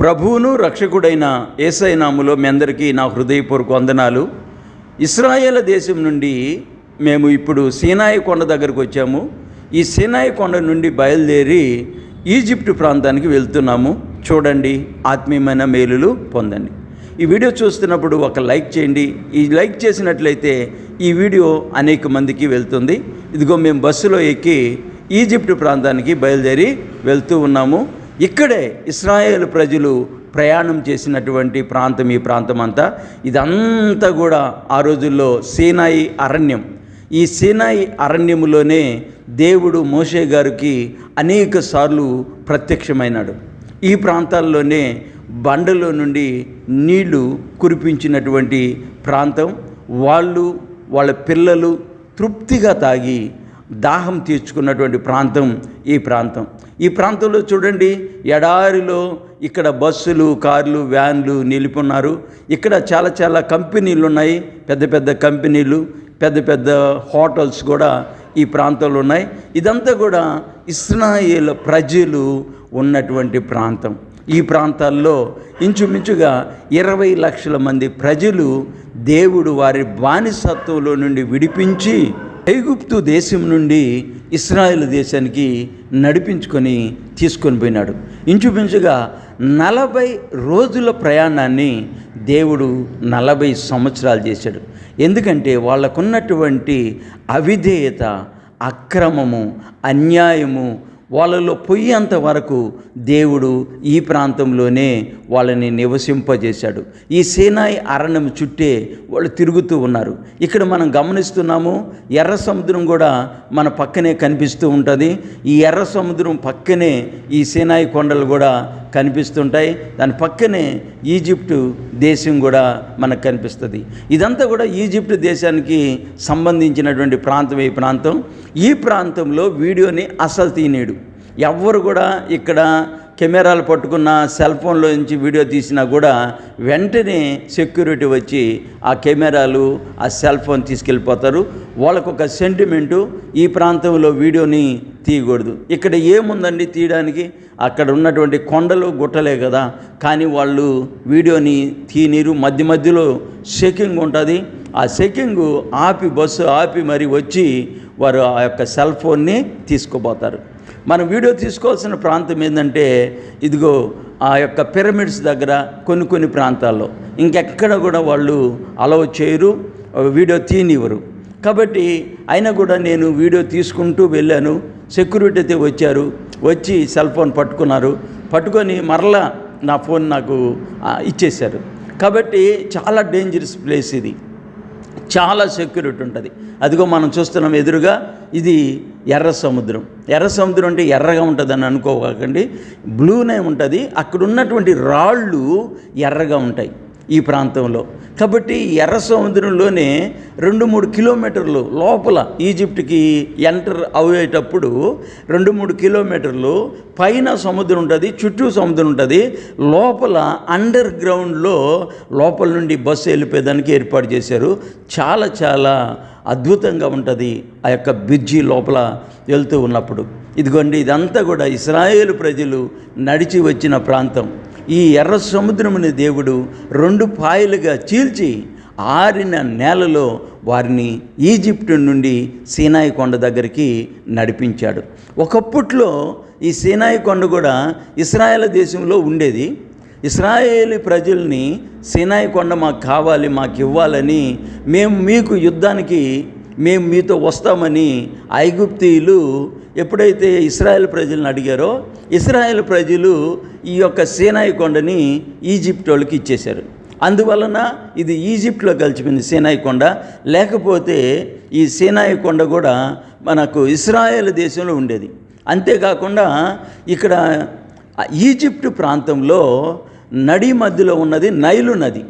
ప్రభువును రక్షకుడైన ఏసైనాములో మీ అందరికీ నా హృదయపూర్వక వందనాలు. ఇస్రాయేల్ దేశం నుండి మేము ఇప్పుడు సీనాయి కొండ దగ్గరకు వచ్చాము. ఈ సీనాయి కొండ నుండి బయలుదేరి ఈజిప్ట్ ప్రాంతానికి వెళ్తున్నాము. చూడండి ఆత్మీయమైన మేలులు పొందండి. ఈ వీడియో చూస్తున్నప్పుడు ఒక లైక్ చేయండి. ఈ లైక్ చేసినట్లయితే ఈ వీడియో అనేక మందికి వెళ్తుంది. ఇదిగో మేము బస్సులో ఎక్కి ఈజిప్ట్ ప్రాంతానికి బయలుదేరి వెళ్తూ ఉన్నాము. ఇక్కడే ఇస్రాయేల్ ప్రజలు ప్రయాణం చేసినటువంటి ప్రాంతం ఈ ప్రాంతం అంతా ఇదంతా కూడా ఆ రోజుల్లో సీనాయి అరణ్యం. ఈ సీనాయి అరణ్యములోనే దేవుడు మోషే గారికి అనేక సార్లు ప్రత్యక్షమైనాడు. ఈ ప్రాంతాల్లోనే బండలో నుండి నీళ్ళు కురిపించినటువంటి ప్రాంతం. వాళ్ళు వాళ్ళ పిల్లలు తృప్తిగా తాగి దాహం తీర్చుకున్నటువంటి ప్రాంతం ఈ ప్రాంతం. ఈ ప్రాంతంలో చూడండి ఎడారిలో ఇక్కడ బస్సులు కార్లు వ్యాన్లు నిలిపున్నారు. ఇక్కడ చాలా చాలా కంపెనీలు ఉన్నాయి పెద్ద పెద్ద కంపెనీలు పెద్ద పెద్ద హోటల్స్ కూడా ఈ ప్రాంతంలో ఉన్నాయి. ఇదంతా కూడా ఇస్రాయేల్ ప్రజలు ఉన్నటువంటి ప్రాంతం. ఈ ప్రాంతాల్లో ఇంచుమించుగా ఇరవై లక్షల మంది ప్రజలు దేవుడు వారి బానిసత్వంలో నుండి విడిపించి ఐగుప్తు దేశం నుండి ఇస్రాయేల్ దేశానికి నడిపించుకొని తీసుకొని పోయినాడు. ఇంచుమించుగా నలభై రోజుల ప్రయాణాన్ని దేవుడు నలభై సంవత్సరాలు చేశాడు. ఎందుకంటే వాళ్ళకున్నటువంటి అవిధేయత అక్రమము అన్యాయము వాళ్ళలో పొయ్యేంత వరకు దేవుడు ఈ ప్రాంతంలోనే వాళ్ళని నివసింపజేశాడు. ఈ సేనాయి అరణ్యం చుట్టే వాళ్ళు తిరుగుతూ ఉన్నారు. ఇక్కడ మనం గమనిస్తున్నాము ఎర్ర సముద్రం కూడా మన పక్కనే కనిపిస్తూ ఉంటుంది. ఈ ఎర్ర సముద్రం పక్కనే ఈ సేనాయి కొండలు కూడా కనిపిస్తుంటాయి. దాని పక్కనే ఈజిప్టు దేశం కూడా మనకు కనిపిస్తుంది. ఇదంతా కూడా ఈజిప్ట్ దేశానికి సంబంధించినటువంటి ప్రాంతం ఈ ప్రాంతం? ఈ ప్రాంతంలో వీడియోని అసలు తీనేడు ఎవ్వరు కూడా ఇక్కడ కెమెరాలు పట్టుకున్న సెల్ ఫోన్లో నుంచి వీడియో తీసినా కూడా వెంటనే సెక్యూరిటీ వచ్చి ఆ కెమెరాలు ఆ సెల్ ఫోన్ తీసుకెళ్ళిపోతారు. వాళ్ళకు ఒక సెంటిమెంటు ఈ ప్రాంతంలో వీడియోని తీయకూడదు. ఇక్కడ ఏముందండి తీయడానికి? అక్కడ ఉన్నటువంటి కొండలు గుట్టలే కదా. కానీ వాళ్ళు వీడియోని తీనీరు మధ్య మధ్యలో షేకింగ్ ఉంటుంది. ఆ షేకింగ్ ఆపి బస్సు ఆపి మరి వచ్చి వారు ఆ యొక్క సెల్ ఫోన్ని తీసుకుపోతారు. మనం వీడియో తీసుకోవాల్సిన ప్రాంతం ఏంటంటే ఇదిగో ఆ యొక్క పిరమిడ్స్ దగ్గర కొన్ని కొన్ని ప్రాంతాల్లో. ఇంకెక్కడ కూడా వాళ్ళు అలవ్ చేయరు వీడియో తీనివ్వరు కాబట్టి అయినా కూడా నేను వీడియో తీసుకుంటూ వెళ్ళాను. సెక్యూరిటీ అయితే వచ్చారు. వచ్చి సెల్ ఫోన్ పట్టుకున్నారు. పట్టుకొని మరలా నా ఫోన్ నాకు ఇచ్చేశారు. కాబట్టి చాలా డేంజరస్ ప్లేస్ ఇది. చాలా సెక్యూరిటీ ఉంటుంది. అదిగో మనం చూస్తున్నాం ఎదురుగా ఇది ఎర్ర సముద్రం. ఎర్ర సముద్రం అంటే ఎర్రగా ఉంటుందని అనుకోకండి. బ్లూనే ఉంటుంది. అక్కడ ఉన్నటువంటి రాళ్ళు ఎర్రగా ఉంటాయి ఈ ప్రాంతంలో. కాబట్టి ఎర్ర సముద్రంలోనే రెండు మూడు కిలోమీటర్లు లోపల ఈజిప్ట్కి ఎంటర్ అయ్యేటప్పుడు రెండు మూడు కిలోమీటర్లు పైన సముద్రం ఉంటుంది చుట్టూ సముద్రం ఉంటుంది. లోపల అండర్ గ్రౌండ్లో లోపల నుండి బస్సు వెళ్ళిపోయేదానికి ఏర్పాటు చేశారు. చాలా చాలా అద్భుతంగా ఉంటుంది ఆ యొక్క బ్రిడ్జి లోపల వెళ్తూ ఉన్నప్పుడు. ఇదిగోండి ఇదంతా కూడా ఇస్రాయేల్ ప్రజలు నడిచి వచ్చిన ప్రాంతం. ఈ ఎర్ర సముద్రముని దేవుడు రెండు పాయలుగా చీల్చి ఆరిన నేలలో వారిని ఈజిప్టు నుండి సీనాయి కొండ దగ్గరికి నడిపించాడు. ఒకప్పట్లో ఈ సీనాయి కొండ కూడా ఇస్రాయేల్ దేశంలో ఉండేది. ఇస్రాయేలీ ప్రజల్ని సీనాయి కొండ మాకు కావాలి మాకు ఇవ్వాలని మేము మీకు యుద్ధానికి మేము మీతో వస్తామని ఐగుప్తీయులు ఎప్పుడైతే ఇస్రాయేల్ ప్రజలను అడిగారో ఇస్రాయేల్ ప్రజలు ఈ యొక్క సీనాయి కొండని ఈజిప్ట్ వాళ్ళకి ఇచ్చేశారు. అందువలన ఇది ఈజిప్ట్లో కలిసిపోయింది సీనాయి కొండ. లేకపోతే ఈ సీనాయి కొండ కూడా మనకు ఇస్రాయేల్ దేశంలో ఉండేది. అంతేకాకుండా ఇక్కడ ఈజిప్ట్ ప్రాంతంలో నడి మధ్యలో ఉన్నది నైలు నది.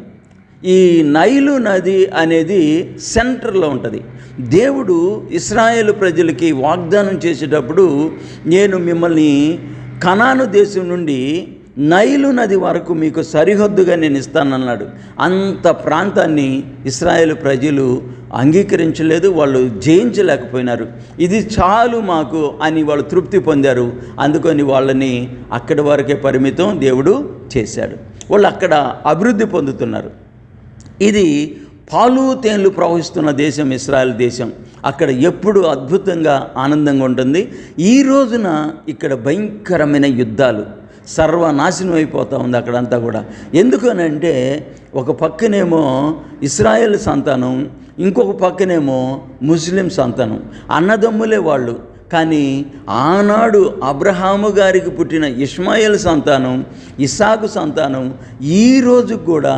ఈ నైలు నది అనేది సెంటర్లో ఉంటుంది. దేవుడు ఇస్రాయేల్ ప్రజలకి వాగ్దానం చేసేటప్పుడు నేను మిమ్మల్ని కనాను దేశం నుండి నైలు నది వరకు మీకు సరిహద్దుగా నేను ఇస్తానన్నాడు. అంత ప్రాంతాన్ని ఇస్రాయేల్ ప్రజలు అంగీకరించలేదు వాళ్ళు జయించలేకపోయినారు. ఇది చాలు మాకు అని వాళ్ళు తృప్తి పొందారు. అందుకని వాళ్ళని అక్కడి వరకే పరిమితం దేవుడు చేశాడు. వాళ్ళు అక్కడ అభివృద్ధి పొందుతున్నారు. ఇది పాలు తేన్లు ప్రవహిస్తున్న దేశం ఇస్రాయల్ దేశం. అక్కడ ఎప్పుడు అద్భుతంగా ఆనందంగా ఉంటుంది. ఈ రోజున ఇక్కడ భయంకరమైన యుద్ధాలు సర్వనాశనం అయిపోతూ ఉంది అక్కడంతా కూడా. ఎందుకనంటే ఒక పక్కనేమో ఇస్రాయేల్ సంతానం ఇంకొక పక్కనేమో ముస్లిం సంతానం. అన్నదమ్ములే వాళ్ళు. కానీ ఆనాడు అబ్రహాము గారికి పుట్టిన ఇస్మాయిల్ సంతానం ఇసాకు సంతానం ఈ రోజు కూడా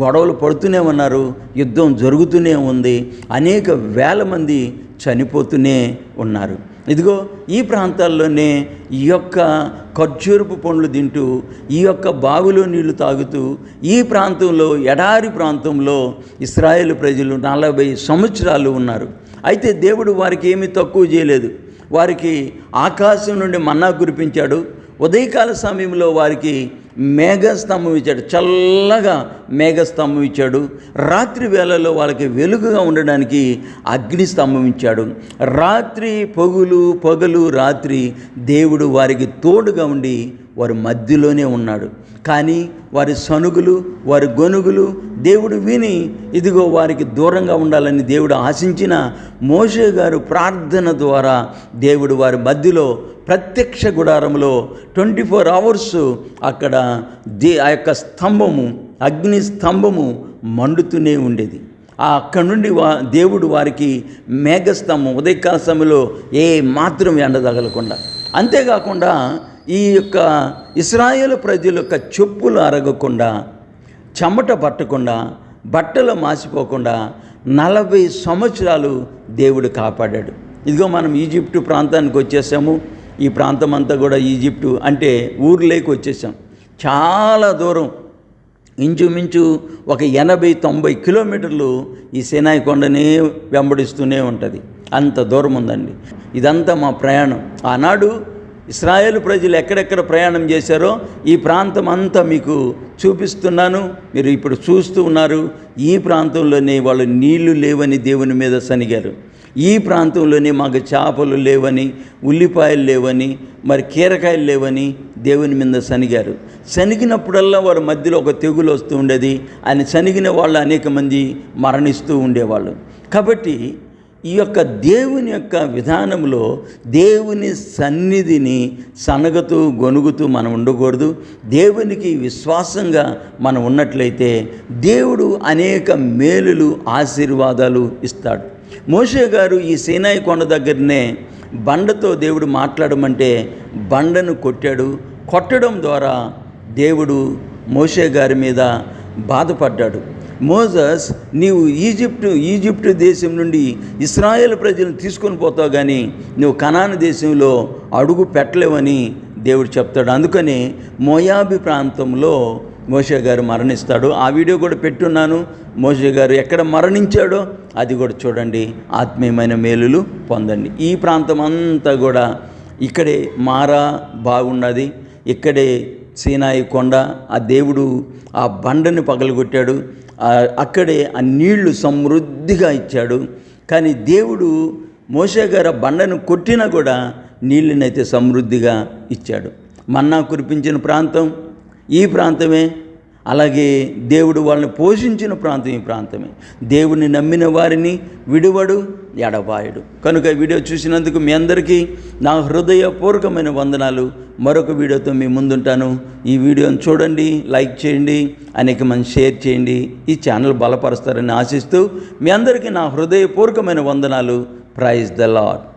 గొడవలు పడుతూనే ఉన్నారు యుద్ధం జరుగుతూనే ఉంది అనేక వేల మంది చనిపోతూనే ఉన్నారు. ఇదిగో ఈ ప్రాంతాల్లోనే ఈ యొక్క ఖర్జూరపు పండ్లు తింటూ ఈ యొక్క బావిలో నీళ్ళు తాగుతూ ఈ ప్రాంతంలో ఎడారి ప్రాంతంలో ఇస్రాయేల్ ప్రజలు నలభై సంవత్సరాలు ఉన్నారు. అయితే దేవుడు వారికి ఏమీ తక్కువ చేయలేదు. వారికి ఆకాశం నుండి మన్నా కురిపించాడు. ఉదయకాల సమయంలో వారికి మేఘస్తంభం ఇచ్చాడు. చల్లగా మేఘస్తంభం ఇచ్చాడు. రాత్రి వేళల్లో వాళ్ళకి వెలుగుగా ఉండడానికి అగ్ని స్తంభం ఇచ్చాడు. రాత్రి పొగులు పగలు రాత్రి దేవుడు వారికి తోడుగా ఉండి వారి మధ్యలోనే ఉన్నాడు. కానీ వారి సనుగులు వారి గొనుగులు దేవుడు విని ఇదిగో వారికి దూరంగా ఉండాలని దేవుడు ఆశించిన మోషే గారు ప్రార్థన ద్వారా దేవుడు వారి మధ్యలో ప్రత్యక్ష గుడారంలో ట్వంటీ ఫోర్ అవర్స్ అక్కడ దే ఆ యొక్క స్తంభము అగ్ని స్తంభము మండుతూనే ఉండేది. అక్కడి నుండి వా దేవుడు వారికి మేఘస్తంభం ఉదయకాల సమయంలో ఏ మాత్రం ఎండ తగలకుండా అంతేకాకుండా ఈ యొక్క ఇస్రాయేల్ ప్రజల యొక్క చెప్పులు అరగకుండా చెమట పట్టకుండా బట్టలు మాసిపోకుండా నలభై సంవత్సరాలు దేవుడు కాపాడాడు. ఇదిగో మనం ఈజిప్టు ప్రాంతానికి వచ్చేసాము. ఈ ప్రాంతం అంతా కూడా ఈజిప్టు అంటే ఊర్లోకి వచ్చేసాం. చాలా దూరం. ఇంచుమించు ఒక ఎనభై తొంభై కిలోమీటర్లు ఈ సినాయి కొండనే వెంబడిస్తూనే ఉంటుంది. అంత దూరం ఉందండి. ఇదంతా మా ప్రయాణం. ఆనాడు ఇస్రాయేల్ ప్రజలు ఎక్కడెక్కడ ప్రయాణం చేశారో ఈ ప్రాంతం అంతా మీకు చూపిస్తున్నాను. మీరు ఇప్పుడు చూస్తూ ఉన్నారు. ఈ ప్రాంతంలోనే వాళ్ళు నీళ్ళు లేవని దేవుని మీద సనిగారు. ఈ ప్రాంతంలోనే మాకు చేపలు లేవని ఉల్లిపాయలు లేవని మరి కీరకాయలు లేవని దేవుని మీద సనిగారు. సనిగినప్పుడల్లా వారి మధ్యలో ఒక తెగులు వస్తూ ఉండేది. ఆయన సనిగిన వాళ్ళు అనేక మంది మరణిస్తూ ఉండేవాళ్ళు. కాబట్టి ఈ యొక్క దేవుని యొక్క విధానంలో దేవుని సన్నిధిని సనగతూ గొనుగుతూ మనం ఉండకూడదు. దేవునికి విశ్వాసంగా మనం ఉన్నట్లయితే దేవుడు అనేక మేలులు ఆశీర్వాదాలు ఇస్తాడు. మోషే గారు ఈ సీనాయి కొండ దగ్గరనే బండతో దేవుడు మాట్లాడమంటే బండను కొట్టాడు. కొట్టడం ద్వారా దేవుడు మోషే గారి మీద బాధపడ్డాడు. మోజస్ నీవు ఈజిప్టు ఈజిప్టు దేశం నుండి ఇస్రాయేల్ ప్రజలను తీసుకొని పోతావు కానీ నువ్వు కనాన దేశంలో అడుగు పెట్టలేవని దేవుడు చెప్తాడు. అందుకని మోయాబి ప్రాంతంలో మోషే గారు మరణిస్తాడు. ఆ వీడియో కూడా పెట్టున్నాను. మోషే గారు ఎక్కడ మరణించాడో అది కూడా చూడండి. ఆత్మీయమైన మేలులు పొందండి. ఈ ప్రాంతం అంతా కూడా ఇక్కడే మారా బాగున్నది. ఇక్కడే సీనాయి కొండ ఆ దేవుడు ఆ బండని పగలగొట్టాడు. అక్కడే ఆ నీళ్ళు సమృద్ధిగా ఇచ్చాడు. కానీ దేవుడు మోసే బండను కొట్టినా కూడా నీళ్ళనైతే సమృద్ధిగా ఇచ్చాడు. మన్నా కురిపించిన ప్రాంతం ఈ ప్రాంతమే అలాగే దేవుడు వాళ్ళని పోషించిన ప్రాంతం ఈ ప్రాంతమే. దేవుని నమ్మిన వారిని విడువడు ఎడబాయడు. కనుక ఈ వీడియో చూసినందుకు మీ అందరికీ నా హృదయపూర్వకమైన వందనాలు. మరొక వీడియోతో మీ ముందుంటాను. ఈ వీడియోని చూడండి లైక్ చేయండి అనేక మంది షేర్ చేయండి. ఈ ఛానల్ బలపరుస్తారని ఆశిస్తూ మీ అందరికీ నా హృదయపూర్వకమైన వందనాలు. Praise the lord